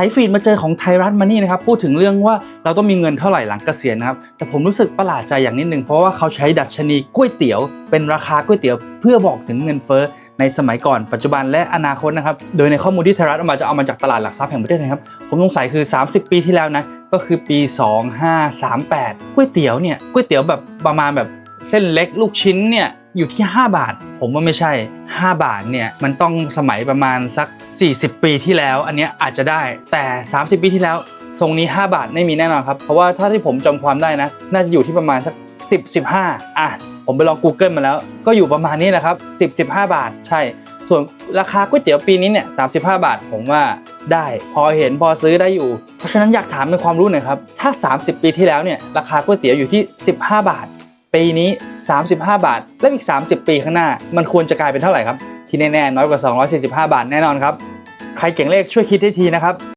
ถ่ายฟีดมาเจอของไทยรัฐมานี่นะครับพูดถึงเรื่องว่าเราต้องมีเงินเท่าไหร่หลังเกษียณนะครับแต่ผมรู้สึกประหลาดใจอย่างนิดนึงเพราะว่าเขาใช้ดัชนีก๋วยเตี๋ยว เป็นราคาก๋วยเตี๋ยว เพื่อบอกถึงเงินเฟ้อในสมัยก่อนปัจจุบันและอนาคตนะครับโดยในข้อมูลที่ไทยรัฐเอามาจะเอามาจากตลาดหลักทรัพย์แห่งประเทศไทยครับผมสงสัยคือ 30 ปีที่แล้วนะก็คือปี 2538ก๋วยเตี๋ยวเนี่ยก๋วยเตี๋ยวแบบประมาณแบบเส้นเล็กลูกชิ้นเนี่ยอยู่ที่ 5 บาท ผมว่าไม่ใช่ 5 บาทเนี่ยมันต้องสมัยประมาณสัก 40 ปีที่แล้ว อันเนี้ยอาจจะได้แต่ 30 ปีที่แล้วทรงนี้ 5 บาทไม่มีแน่นอนครับเพราะว่าถ้าที่ผมจำความได้นะ น่าจะอยู่ที่ประมาณสัก 10 15 อะ ผมไปลอง Google มาแล้ว ก็อยู่ประมาณนี้แหละครับ 10 15 บาท ใช่ ส่วนราคาก๋วยเตี๋ยวปีนี้เนี่ย35 บาท ผมว่าได้พอเห็นพอซื้อได้อยู่ เพราะฉะนั้นอยากถามเป็นความรู้หน่อยครับถ้า 30 ปีที่แล้วเนี่ยราคาก๋วยเตี๋ยวอยู่ที่ 15 บาท ปีนี้ 35 บาท และอีก 30 ปีข้างหน้า มันควรจะกลายเป็นเท่าไหร่ครับ ที่แน่ๆน้อยกว่า 245 บาทแน่นอนครับ ใครเก่งเลขช่วยคิดให้ทีนะครับ